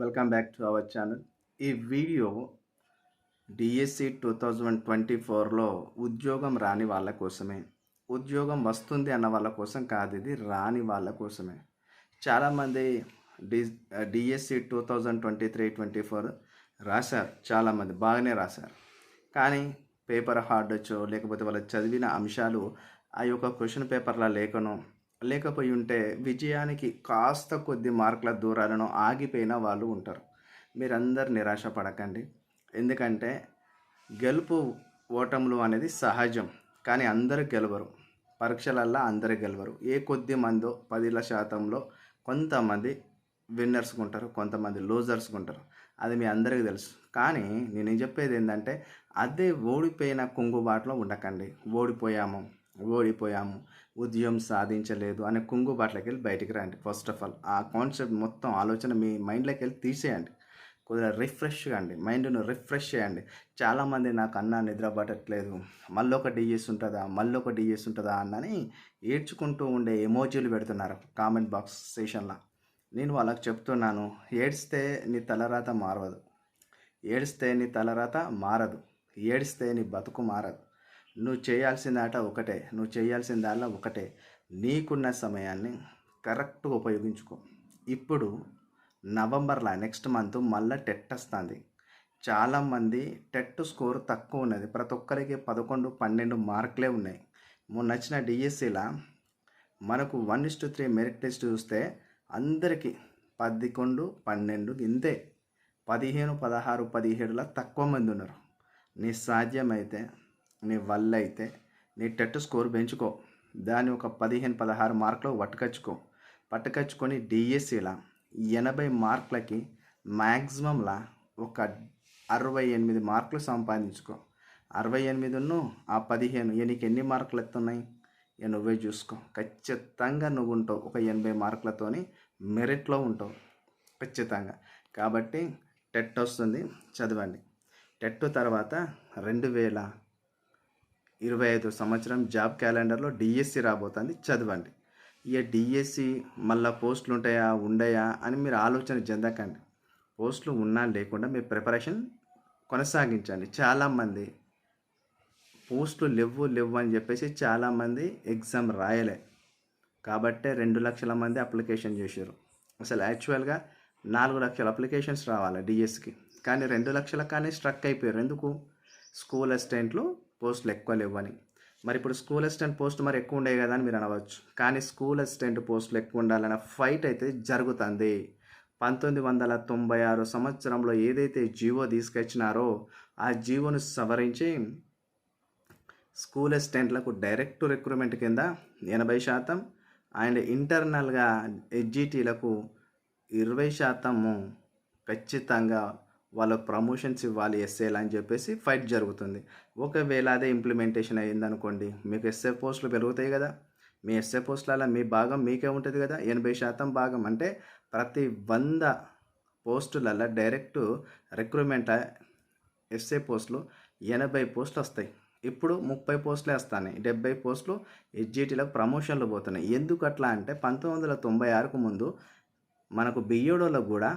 Welcome back to our channel ఈ video D S C two thousand twenty ఫోర్లో ఉద్యోగం రాని వాళ్ళ కోసమే. ఉద్యోగం వస్తుంది అన్న వాళ్ళ కోసం కాదు ఇది రాని వాళ్ళ కోసమే. చాలామంది D D S C two thousand twenty three twenty four రాశారు. చాలామంది బాగానే రాశారు. కానీ పేపర్ హార్డ్ వచ్చో లేకపోతే వాళ్ళు చదివిన అంశాలు ఆ యొక్క క్వశ్చన్ పేపర్లా లేకనో లేకపోయి ఉంటే విజయానికి కాస్త కొద్ది మార్కుల దూరాలను ఆగిపోయిన వాళ్ళు ఉంటారు. మీరందరు నిరాశ పడకండి. ఎందుకంటే గెలుపు ఓటములు అనేది సహజం. కానీ అందరూ గెలవరు. పరీక్షలల్లో అందరూ గెలవరు. ఏ కొద్ది మందో పదిల శాతంలో కొంతమంది విన్నర్స్ ఉంటారు కొంతమంది లూజర్స్ ఉంటారు అది మీ అందరికీ తెలుసు. కానీ నేను చెప్పేది ఏంటంటే అదే ఓడిపోయిన కుంగుబాటులో ఉండకండి. ఓడిపోయాము. ఓడిపోయాము. ఉద్యమం సాధించలేదు అనే కుంగుబాట్లకి వెళ్ళి బయటికి రండి. ఫస్ట్ ఆఫ్ ఆల్ ఆ కాన్సెప్ట్ మొత్తం ఆలోచన మీ మైండ్లోకి వెళ్ళి తీసేయండి. కొద్దిగా రిఫ్రెష్ కండి మైండ్ను రిఫ్రెష్ చేయండి. చాలామంది నాకు అన్న నిద్ర పట్టట్లేదు. మళ్ళీ ఒక డిఎస్ ఉంటుందా? మళ్ళీ ఒక డిఎస్ ఉంటుందా? అన్నని ఏడ్చుకుంటూ ఉండే ఎమోజీలు పెడుతున్నారు కామెంట్ బాక్స్ సెషన్లో నేను వాళ్ళకి చెప్తున్నాను ఏడిస్తే నీ తలరాత మారదు ఏడిస్తే నీ తలరాత మారదు. ఏడిస్తే నీ బతుకు మారదు. నువ్వు చేయాల్సిందాట ఒకటే నువ్వు చేయాల్సిందల్లా ఒకటే. నీకున్న సమయాన్ని కరెక్ట్గా ఉపయోగించుకో. ఇప్పుడు నవంబర్లో నెక్స్ట్ మంత్ మళ్ళీ టెట్ వస్తుంది. చాలామంది టెట్ స్కోర్ తక్కువ ఉన్నది. ప్రతి ఒక్కరికి పదకొండు పన్నెండు మార్కులే ఉన్నాయి. మొన్న వచ్చిన డిఎస్సిలా మనకు one is to three merit test చూస్తే అందరికీ పదకొండు పన్నెండు ఇంతే. పదిహేను పదహారు పదిహేడులా తక్కువ మంది ఉన్నారు. నీ సాధ్యమైతే నీ వల్ల అయితే నీ టెట్ స్కోర్ పెంచుకో. దాన్ని ఒక పదిహేను పదహారు మార్కులు పట్టుకొచ్చుకో. పట్టుకొచ్చుకొని డిఎస్సిలా ఎనభై మార్కులకి మ్యాక్సిమంలా ఒక అరవై ఎనిమిది మార్కులు సంపాదించుకో. అరవై ఎనిమిదిను ఆ పదిహేను ఎనికి నీకు ఎన్ని మార్కులు ఎత్తున్నాయి ఇక నువ్వే చూసుకో. ఖచ్చితంగా నువ్వు ఉంటావు ఒక ఎనభై మార్కులతోని మెరిట్లో ఉంటావు. ఖచ్చితంగా. కాబట్టి టెట్ వస్తుంది. చదవండి. టెట్ తర్వాత రెండు వేల ఇరవై ఐదు సంవత్సరం జాబ్ క్యాలెండర్లో డిఎస్సి రాబోతుంది. చదవండి. ఇక డిఎస్సి మళ్ళీ పోస్టులు ఉంటాయా ఉండయా అని మీరు ఆలోచన చెందకండి. పోస్టులు ఉన్నా లేకుండా మీ ప్రిపరేషన్ కొనసాగించండి. చాలామంది పోస్టులు లేవు లేవు అని చెప్పేసి చాలామంది ఎగ్జామ్ రాయలే. కాబట్టే రెండు లక్షల మంది అప్లికేషన్ చేశారు. అసలు యాక్చువల్గా నాలుగు లక్షల అప్లికేషన్స్ రావాలి డిఎస్కి కానీ రెండు లక్షల కానీ స్ట్రక్ అయిపోయారు. ఎందుకు? స్కూల్ అసిస్టెంట్లు పోస్టులు ఎక్కువ లేవని మరి ఇప్పుడు స్కూల్ అసిస్టెంట్ పోస్ట్ మరి ఎక్కువ ఉండే కదా అని మీరు అనవచ్చు. కానీ స్కూల్ అసిస్టెంట్ పోస్టులు ఎక్కువ ఉండాలన్న ఫైట్ అయితే జరుగుతుంది. పంతొమ్మిది వందల తొంభై ఆరు సంవత్సరంలో ఏదైతే జీవో తీసుకొచ్చినారో ఆ జీవోను సవరించి స్కూల్ అసిస్టెంట్లకు డైరెక్ట్ రిక్రూట్మెంట్ కింద ఎనభై శాతం అండ్ ఇంటర్నల్గా హెచ్జిటీలకు ఇరవై శాతము ఖచ్చితంగా వాళ్ళకు ప్రమోషన్స్ ఇవ్వాలి ఎస్ఏలు అని చెప్పేసి ఫైట్ జరుగుతుంది. ఒకవేళ అదే ఇంప్లిమెంటేషన్ అయ్యిందనుకోండి మీకు ఎస్ఏ పోస్టులు పెరుగుతాయి కదా. మీ ఎస్ఏ పోస్టులలో మీ భాగం మీకే ఉంటుంది కదా. ఎనభై శాతం భాగం అంటే ప్రతి వంద పోస్టులలో డైరెక్ట్ రిక్రూట్మెంట్ ఎస్ఏ పోస్టులు ఎనభై పోస్టులు వస్తాయి. ఇప్పుడు ముప్పై పోస్టులే వస్తున్నాయి. డెబ్బై పోస్టులు హెచ్జిటీలకు ప్రమోషన్లు పోతున్నాయి. ఎందుకు అట్లా అంటే పంతొమ్మిది వందల తొంభై ఆరుకు ముందు మనకు బియ్యోడోలకు కూడా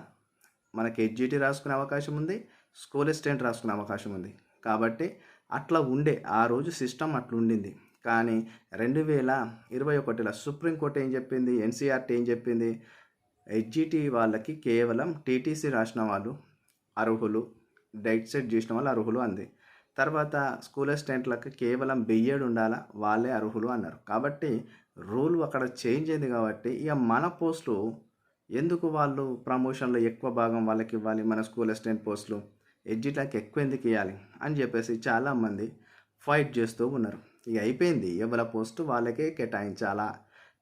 మనకి హెచ్జిటి రాసుకునే అవకాశం ఉంది స్కూల్ అసిస్టెంట్ రాసుకునే అవకాశం ఉంది. కాబట్టి అట్లా ఉండే ఆ రోజు సిస్టమ్ అట్లా ఉండింది. కానీ రెండు వేల ఇరవై ఒకటిలో సుప్రీంకోర్టు ఏం చెప్పింది? ఎన్సీఆర్టీ ఏం చెప్పింది? హెచ్జిటి వాళ్ళకి కేవలం టీటీసీ రాసిన వాళ్ళు అర్హులు డైట్ సెట్ చేసిన వాళ్ళు అర్హులు అంది. తర్వాత స్కూల్ అసిస్టెంట్లకు కేవలం బియ్యడ్ ఉండాలా? వాళ్ళే అర్హులు అన్నారు. కాబట్టి రూల్ అక్కడ చేంజ్ అయింది కాబట్టి ఇక మన పోస్టులు ఎందుకు వాళ్ళు ప్రమోషన్లో ఎక్కువ భాగం వాళ్ళకి ఇవ్వాలి? మన స్కూల్ అసిస్టెంట్ పోస్టులు ఎడ్జిటాక్ ఎక్కువ ఎందుకు ఇవ్వాలి అని చెప్పేసి చాలామంది ఫైట్ చేస్తూ ఉన్నారు. ఇక అయిపోయింది. ఎవరి పోస్టు వాళ్ళకే కేటాయించాలా?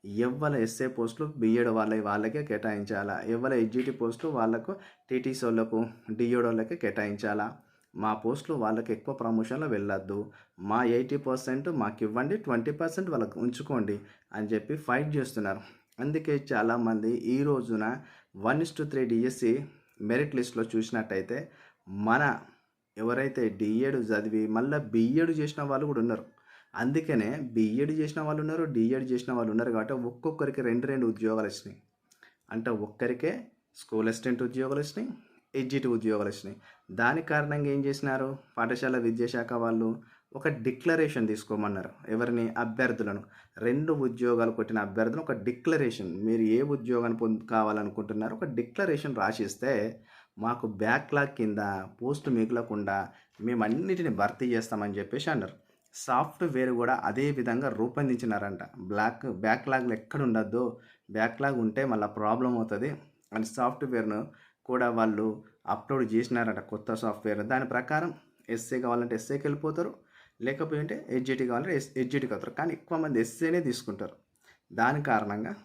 ఎవరి ఎస్ఏ పోస్టులు బిఎడ్ వాళ్ళ వాళ్ళకే కేటాయించాలా? ఎవరి ఎడ్జిటి పోస్టులు వాళ్ళకు టీటీసీ వాళ్ళకు డిఎడ్ వాళ్ళకే కేటాయించాలా? మా పోస్టులు వాళ్ళకి ఎక్కువ ప్రమోషన్లో వెళ్ళొద్దు. మా ఎయిటీ పర్సెంట్ మాకు ఇవ్వండి ట్వంటీ పర్సెంట్ వాళ్ళకి ఉంచుకోండి అని చెప్పి ఫైట్ చేస్తున్నారు. అందుకే చాలామంది ఈ రోజున one is to three D S C merit లిస్ట్లో చూసినట్టయితే మన ఎవరైతే డిఎడ్ చదివి మళ్ళీ బిఎడ్ చేసిన వాళ్ళు కూడా ఉన్నారు. అందుకనే బిఎడ్ చేసిన వాళ్ళు ఉన్నారు డిఎడ్ చేసిన వాళ్ళు ఉన్నారు కాబట్టి ఒక్కొక్కరికి రెండు రెండు ఉద్యోగాలు వచ్చినాయి. అంటే ఒక్కరికే స్కూల్ అసిస్టెంట్ ఉద్యోగాలు వచ్చినాయి ఎడ్జిటి ఉద్యోగాలు వచ్చినాయి. దాని కారణంగా ఏం చేసినారు? పాఠశాల విద్యాశాఖ వాళ్ళు ఒక డిక్లరేషన్ తీసుకోమన్నారు ఎవరిని? అభ్యర్థులను. రెండు ఉద్యోగాలు కొట్టిన అభ్యర్థులు ఒక డిక్లరేషన్. మీరు ఏ ఉద్యోగాన్ని పొందు కావాలనుకుంటున్నారో ఒక డిక్లరేషన్ రాసిస్తే మాకు బ్యాక్లాగ్ కింద పోస్ట్ మిగలకుండా మేము అన్నిటిని భర్తీ చేస్తామని చెప్పేసి అన్నారు. సాఫ్ట్వేర్ కూడా అదే విధంగా రూపొందించినారంట. బ్లాక్ బ్యాక్లాగ్లు ఎక్కడ ఉండద్దు బ్యాక్లాగ్ ఉంటే మళ్ళీ ప్రాబ్లం అవుతుంది. అని సాఫ్ట్వేర్ను కూడా వాళ్ళు అప్లోడ్ చేసినారంట కొత్త సాఫ్ట్వేర్. దాని ప్రకారం ఎస్ఏ కావాలంటే ఎస్ఏకి వెళ్ళిపోతారు. లేకపోయింటే హెచ్జిటి కావాలంటే ఎస్ హెచ్జిటికి వస్తారు కానీ ఎక్కువ మంది ఎస్సీనే తీసుకుంటారు. దాని కారణంగా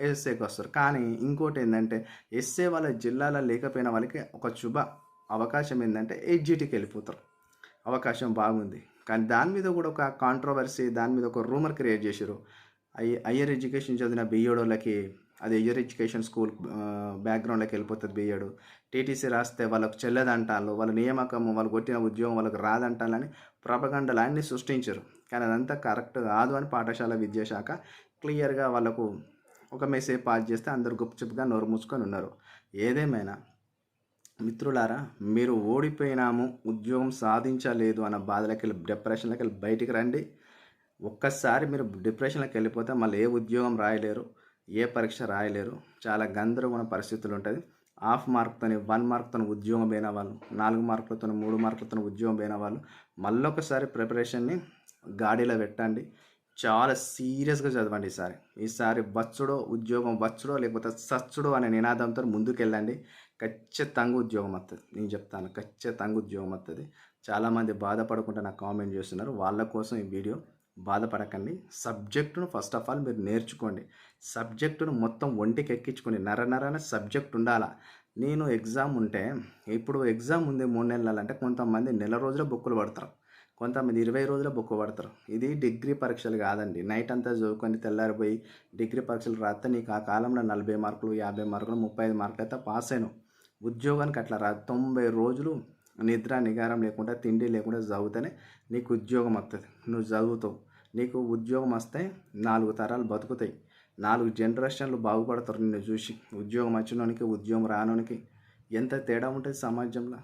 ఎస్ఏకి వస్తారు కానీ ఇంకోటి ఏంటంటే ఎస్ఏ వాళ్ళ జిల్లాలో లేకపోయిన వాళ్ళకి ఒక శుభ అవకాశం ఏంటంటే హెచ్జిటికి వెళ్ళిపోతారు. అవకాశం బాగుంది. కానీ దాని మీద కూడా ఒక కాంట్రవర్సీ దాని మీద ఒక రూమర్ క్రియేట్ చేశారు ఐ హయ్యర్ ఎడ్యుకేషన్ చదివిన బియ్యోడోళ్ళకి అది ఎయ్యర్ ఎడ్యుకేషన్ స్కూల్ బ్యాక్గ్రౌండ్లోకి వెళ్ళిపోతుంది బియ్యడు టీటీసీ రాస్తే వాళ్ళకు చెల్లదంటాను వాళ్ళ నియామకం వాళ్ళు కొట్టిన ఉద్యోగం వాళ్ళకి రాదంటాలని ప్రపగండలు అన్నీ సృష్టించారు. కానీ అదంతా కరెక్ట్ కాదు అని పాఠశాల విద్యాశాఖ క్లియర్గా వాళ్ళకు ఒక మెసేజ్ పాస్ చేస్తే అందరు గుప్చుప్గా నోరు మూసుకొని ఉన్నారు. ఏదేమైనా మిత్రులారా మీరు ఓడిపోయినాము ఉద్యోగం సాధించలేదు అన్న బాధలకి వెళ్ళి డిప్రెషన్లోకి వెళ్ళి బయటికి రండి. ఒక్కసారి మీరు డిప్రెషన్లోకి వెళ్ళిపోతే మళ్ళీ ఏ ఉద్యోగం రాయలేరు. ఏ పరీక్ష రాయలేరు. చాలా గందరగోళ పరిస్థితులు ఉంటుంది హాఫ్ మార్క్తోని వన్ మార్క్తో ఉద్యోగం పోయిన వాళ్ళు నాలుగు మార్కులతో మూడు మార్కులతో ఉద్యోగం పోయిన వాళ్ళు మళ్ళొకసారి ప్రిపరేషన్ని గాడిలో పెట్టండి. చాలా సీరియస్గా చదవండి ఈసారి ఈసారి వచ్చుడో ఉద్యోగం వచ్చుడో లేకపోతే సచ్చుడో అనే నినాదంతో ముందుకెళ్ళండి. ఖచ్చితంగా ఉద్యోగం వస్తుంది నేను చెప్తాను ఖచ్చితంగా ఉద్యోగం వస్తుంది చాలామంది బాధపడకుండా నాకు కామెంట్ చేస్తున్నారు. వాళ్ళ కోసం ఈ వీడియో బాధపడకండి. సబ్జెక్టును ఫస్ట్ ఆఫ్ ఆల్ మీరు నేర్చుకోండి. సబ్జెక్టును మొత్తం ఒంటికి ఎక్కించుకోండి నర నరన సబ్జెక్ట్ ఉండాలా? నేను ఎగ్జామ్ ఉంటే ఇప్పుడు ఎగ్జామ్ ఉంది మూడు నెలలంటే అంటే కొంతమంది నెల రోజుల బుక్కులు పడతారు. కొంతమంది ఇరవై రోజుల బుక్ పడతారు. ఇది డిగ్రీ పరీక్షలు కాదండి. నైట్ అంతా చదువుకొని తెల్లారిపోయి డిగ్రీ పరీక్షలు రాస్తే నీకు ఆ కాలంలో నలభై మార్కులు యాభై మార్కులు ముప్పై ఐదు మార్కులు అయితే పాస్ అయినావు. ఉద్యోగానికి అట్లా రా తొంభై రోజులు నిద్ర నిగారం లేకుండా తిండి లేకుండా చదివితేనే నీకు ఉద్యోగం వస్తుంది నువ్వు చదువుతావు. నీకు ఉద్యోగం వస్తే నాలుగు తరాలు బతుకుతాయి. నాలుగు జనరేషన్లు బాగుపడతారు నిన్ను చూసి. ఉద్యోగం వచ్చినోనికి ఉద్యోగం రానోనికి ఎంత తేడా ఉంటుంది సమాజంలో?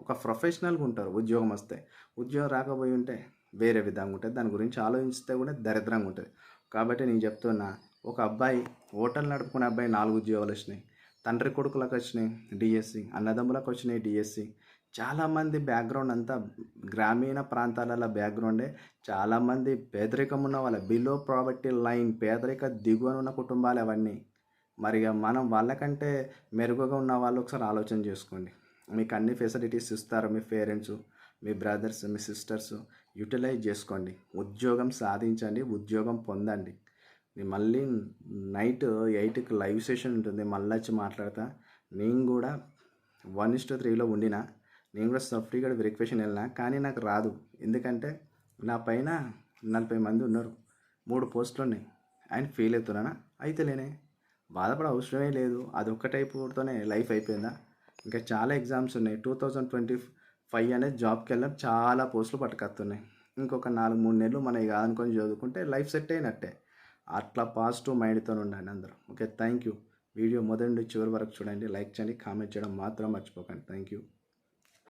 ఒక ప్రొఫెషనల్గా ఉంటారు ఉద్యోగం వస్తే. ఉద్యోగం రాకపోయి ఉంటే వేరే విధంగా ఉంటుంది. దాని గురించి ఆలోచిస్తే కూడా దరిద్రంగా ఉంటుంది. కాబట్టి నేను చెప్తున్నా ఒక అబ్బాయి హోటల్ నడుపుకునే అబ్బాయి నాలుగు ఉద్యోగాలు వచ్చినాయి. తండ్రి కొడుకులకు వచ్చినాయి డిఎస్సి అన్నదమ్ములకు వచ్చినాయి డిఎస్సి. చాలామంది బ్యాక్గ్రౌండ్ అంతా గ్రామీణ ప్రాంతాలలో బ్యాక్గ్రౌండే చాలామంది పేదరికం ఉన్న వాళ్ళ బిలో ప్రావర్టీ లైన్ పేదరిక దిగువన ఉన్న కుటుంబాలు అవన్నీ. మరి మనం వాళ్ళకంటే మెరుగుగా ఉన్న వాళ్ళు ఒకసారి ఆలోచన చేసుకోండి. మీకు అన్ని ఫెసిలిటీస్ ఇస్తారు మీ పేరెంట్స్ మీ బ్రదర్స్ మీ సిస్టర్స్ యూటిలైజ్ చేసుకోండి. ఉద్యోగం సాధించండి ఉద్యోగం పొందండి. మళ్ళీ నైట్ ఎయిట్కి లైవ్ సెషన్ ఉంటుంది. మళ్ళీ వచ్చి మాట్లాడతా. నేను కూడా వన్ ఇస్టు త్రీలో ఉండినా నేను కూడా సఫ్రీగా వెరిఫికేషన్ వెళ్ళినా కానీ నాకు రాదు. ఎందుకంటే నా పైన నలభై మంది ఉన్నారు. మూడు పోస్టులు ఉన్నాయి. ఆయన ఫెయిల్ అవుతున్నానా అయితే లేనే. బాధపడ అవసరమే లేదు. అది ఒక్క టైపుతోనే లైఫ్ అయిపోయిందా? ఇంకా చాలా ఎగ్జామ్స్ ఉన్నాయి. టూ థౌజండ్ ట్వంటీ ఫైవ్ అనేది జాబ్కి వెళ్ళడం చాలా పోస్టులు పట్టుకొస్తున్నాయి ఇంకొక నాలుగు మూడు నెలలు మనం ఇక అనుకొని చదువుకుంటే లైఫ్ సెట్ అయినట్టే. అట్లా పాజిటివ్ మైండ్తో ఉండండి అందరూ. ఓకే థ్యాంక్ యూ వీడియో మొదటి నుండి చివరి వరకు చూడండి. లైక్ చేయండి. కామెంట్ చేయడం మాత్రం మర్చిపోకండి. Thank you